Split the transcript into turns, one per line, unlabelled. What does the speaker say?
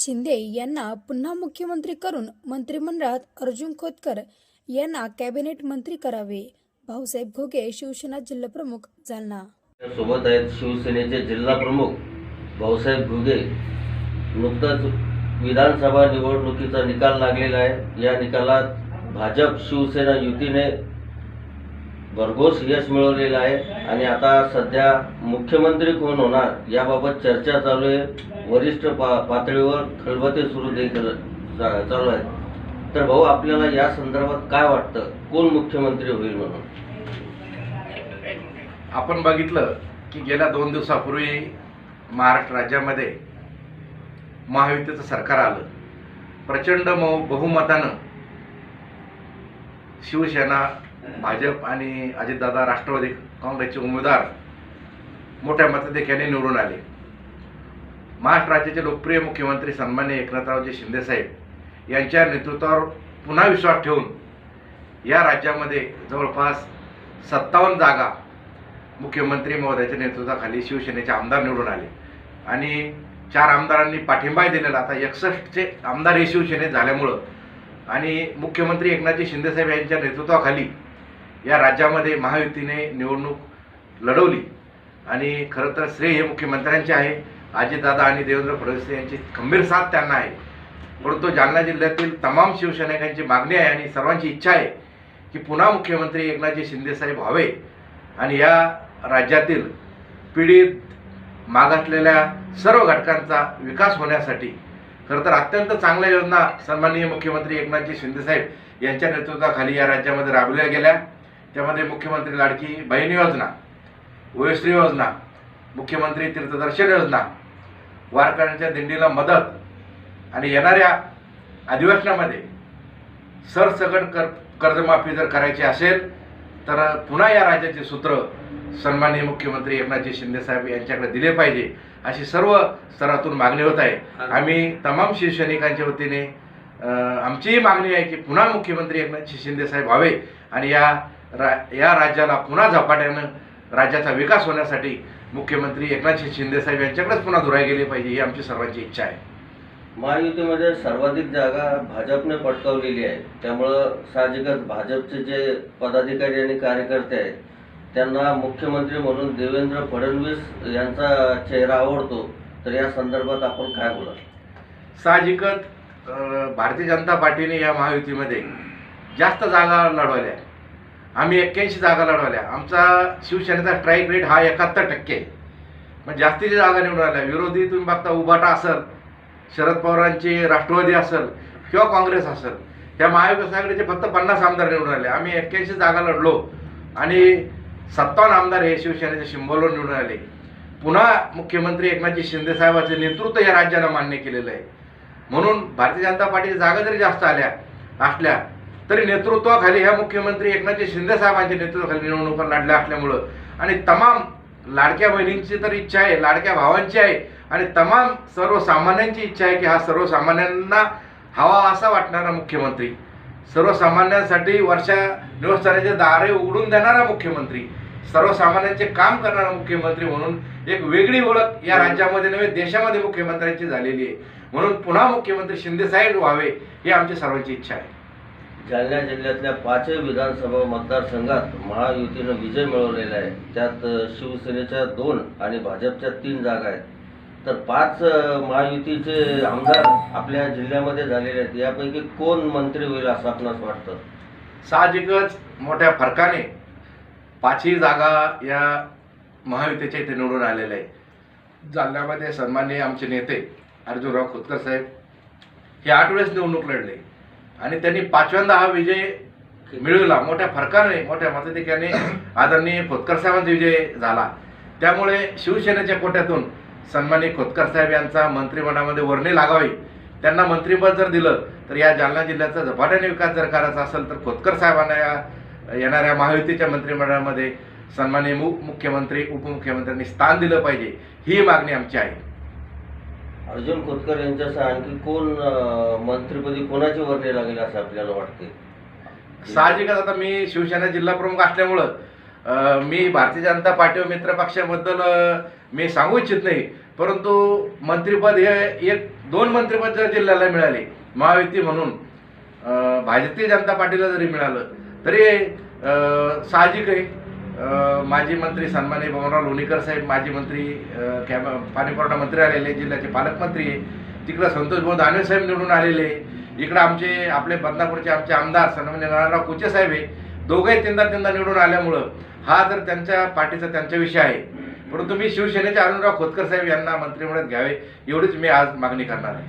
शिंदे यांना पुन्हा मुख्यमंत्री करून मंत्रिमंडळात अर्जुन खोतकर यांना कॅबिनेट मंत्री करावे. भाऊसाहेब घोगे शिवसेना जिल्हाप्रमुख जालना.
सोबत आहेत शिवसेनेचे जिल्हा प्रमुख भाऊसाहेब घुगे. नुकताच विधानसभा निवडणुकीचा निकाल लागलेला आहे. या निकालात भाजप शिवसेना युतीने भरघोस यश मिळवलेलं आहे. आणि आता सध्या मुख्यमंत्री कोण होणार याबाबत चर्चा चालू आहे. वरिष्ठ पा पातळीवर खलबते सुरू देखील चालू आहेत. तर भाऊ आपल्याला या संदर्भात काय वाटतं? कोण मुख्यमंत्री होईल म्हणून?
आपण बघितलं की गेल्या दोन दिवसापूर्वी महाराष्ट्र राज्यामध्ये महायुतीचं सरकार आलं. प्रचंड मो बहुमतानं शिवसेना भाजप आणि अजितदादा राष्ट्रवादी काँग्रेसचे उमेदवार मोठ्या मतदेख्याने निवडून आले. महाराष्ट्र राज्याचे लोकप्रिय मुख्यमंत्री सन्मान्य एकनाथरावजी शिंदेसाहेब यांच्या नेतृत्वावर पुन्हा विश्वास ठेवून या राज्यामध्ये जवळपास सत्तावन्न जागा मुख्यमंत्री महोदयाच्या नेतृत्वाखाली शिवसेनेचे आमदार निवडून आले. आणि चार आमदारांनी पाठिंबाही दिलेला. आता एकसष्टचे आमदार हे शिवसेनेत झाल्यामुळं आणि मुख्यमंत्री एकनाथजी शिंदेसाहेब यांच्या नेतृत्वाखाली या राज्यामध्ये महायुतीने निवडणूक लढवली. आणि खरं तर श्रेय हे मुख्यमंत्र्यांचे आहे. अजितदादा आणि देवेंद्र फडणवीस यांची खंबीर साथ त्यांना आहे. परंतु जालना जिल्ह्यातील तमाम शिवसैनिकांची मागणी आहे आणि सर्वांची इच्छा आहे की पुन्हा मुख्यमंत्री एकनाथजी शिंदेसाहेब व्हावे. आणि या राज्यातील पीडित मागासलेल्या सर्व घटकांचा विकास होण्यासाठी खरं तर अत्यंत चांगल्या योजना सन्माननीय मुख्यमंत्री एकनाथजी शिंदेसाहेब यांच्या नेतृत्वाखाली या राज्यामध्ये राबवल्या गेल्या. त्यामध्ये मुख्यमंत्री लाडकी बहीण योजना वयश्री योजना मुख्यमंत्री तीर्थदर्शन योजना वारकऱ्यांच्या दिंडीला मदत आणि येणाऱ्या अधिवेशनामध्ये सरसकट कर कर्जमाफी जर करायची असेल तर पुन्हा या राज्याचे सूत्र सन्माननीय मुख्यमंत्री एकनाथजी शिंदेसाहेब यांच्याकडे दिले पाहिजे अशी सर्व स्तरातून मागणी होत आहे. आम्ही तमाम शिवसैनिकांच्या वतीने आमचीही मागणी आहे की पुन्हा मुख्यमंत्री एकनाथजी शिंदेसाहेब व्हावे आणि या रा या राज्याला पुन्हा झपाट्यानं राज्याचा विकास होण्यासाठी मुख्यमंत्री एकनाथजी शिंदेसाहेब यांच्याकडेच पुन्हा धुराई गेली पाहिजे ही आमची सर्वांची इच्छा आहे.
महायुतीमध्ये सर्वाधिक जागा भाजपने पटकावलेली आहे. त्यामुळं साहजिकच भाजपचे जे पदाधिकारी आणि कार्यकर्ते आहेत त्यांना मुख्यमंत्री म्हणून देवेंद्र फडणवीस यांचा चेहरा आवडतो तर या संदर्भात आपण काय बोला
साहजिकच भारतीय जनता पार्टीने या महायुतीमध्ये जास्त जागा लढवल्या. आम्ही एक्क्याऐंशी जागा लढवल्या. आमचा शिवसेनेचा स्ट्राईक रेट हा एकाहत्तर टक्के आहे. मग जास्तीची जागा निवडून आल्या. विरोधी तुम्ही बघता उभाटा असेल शरद पवारांची राष्ट्रवादी असेल किंवा काँग्रेस असेल त्या महाविकास आघाडीचे फक्त पन्नास आमदार निवडून आले आम्ही एक्क्याऐंशी जागा लढलो आणि सत्तावन्न आमदार हे शिवसेनेचे शिंबोलवर निवडून आले. पुन्हा मुख्यमंत्री एकनाथजी शिंदेसाहेबांचे नेतृत्व या राज्याला मान्य केलेलं आहे. म्हणून भारतीय जनता पार्टीच्या जागा जरी जास्त आल्या असल्या तरी नेतृत्वाखाली ह्या मुख्यमंत्री एकनाथजी शिंदेसाहेबांच्या नेतृत्वाखाली निवडणुका लढल्या असल्यामुळं. आणि तमाम लाडक्या बहिणींची तर इच्छा आहे लाडक्या भावांची आहे आणि तमाम सर्वसामान्यांची इच्छा आहे की हा सर्वसामान्यांना हवा असा वाटणारा मुख्यमंत्री. सर्वसामान्यांसाठी वर्षा निवासस्थानाचे दारे उघडून देणारा मुख्यमंत्री. सर्वसामान्यांचे काम करणारा मुख्यमंत्री म्हणून एक वेगळी ओळख या राज्यामध्ये नव्हे देशामध्ये मुख्यमंत्र्यांची झालेली आहे. म्हणून पुन्हा मुख्यमंत्री शिंदेसाहेब व्हावे ही आमची सर्वांची इच्छा आहे.
जालना जिल्ह्यातल्या पाचही विधानसभा मतदारसंघात महायुतीनं विजय मिळवलेला आहे. त्यात शिवसेनेच्या दोन आणि भाजपच्या तीन जागा आहेत. तर पाच महायुतीचे आमदार आपल्या जिल्ह्यामध्ये झालेले आहेत. यापैकी कोण मंत्री होईल असं आपणास वाटतं?
साहजिकच मोठ्या फरकाने पाचही जागा या महायुतीच्या इथे निवडून आलेल्या आहे जालन्यामध्ये सन्माननीय आमचे नेते अर्जुनराव खोतकर साहेब हे आठ वेळेस निवडणूक लढले. आणि त्यांनी पाचव्यांदा हा विजय मिळवला. मोठ्या फरकाने मोठ्या मताधिक्याने आदरणीय खोतकर साहेबांचा विजय झाला. त्यामुळे शिवसेनेच्या कोट्यातून सन्मानित खोतकर साहेब यांचा मंत्रिमंडळामध्ये वर्णी लागावी. त्यांना मंत्रिपद जर दिलं तर या जालना जिल्ह्याचा झपाट्याने विकास जर करायचा असेल तर खोतकर साहेबांना या येणाऱ्या महायुतीच्या मंत्रिमंडळामध्ये सन्माननीय मु मुख्यमंत्री उपमुख्यमंत्र्यांनी स्थान दिलं पाहिजे. ही मागणी आमची आहे.
अर्जुन खोतकर यांच्यासह आणखी कोण अ, मंत्रिपदी वर्णी लागेल असं आपल्याला वाटते
साहजिकच आता मी शिवसेना जिल्हा प्रमुख असल्यामुळं अं, मी भारतीय जनता पार्टी व मित्र पक्षाबद्दल अं, मी सांगू इच्छित नाही. परंतु मंत्रिपद हे एक दोन मंत्रिपद जर जिल्ह्याला मिळाले महायुती म्हणून अं, भारतीय जनता पार्टीला जरी मिळालं तरी अं, साहजिक आहे. माजी मंत्री सन्माननीय भवनराव लोणीकर साहेब माजी मंत्री कॅब पाणीपुरवठा मंत्री आलेले जिल्ह्याचे पालकमंत्री तिकडं संतोष भाऊ दानवे साहेब निवडून आलेले इकडं आमचे आपले बदनापूरचे आमचे आमदार सन्मान्य नारायणराव कुचे साहेब आहे दोघंही तीनदा तीनदा निवडून आल्यामुळं हा जर त्यांच्या पार्टीचा त्यांचा विषय आहे. परंतु मी शिवसेनेचे अरुणराव खोतकर साहेब यांना मंत्रिमंडळात घ्यावे एवढीच मी आज मागणी करणार आहे.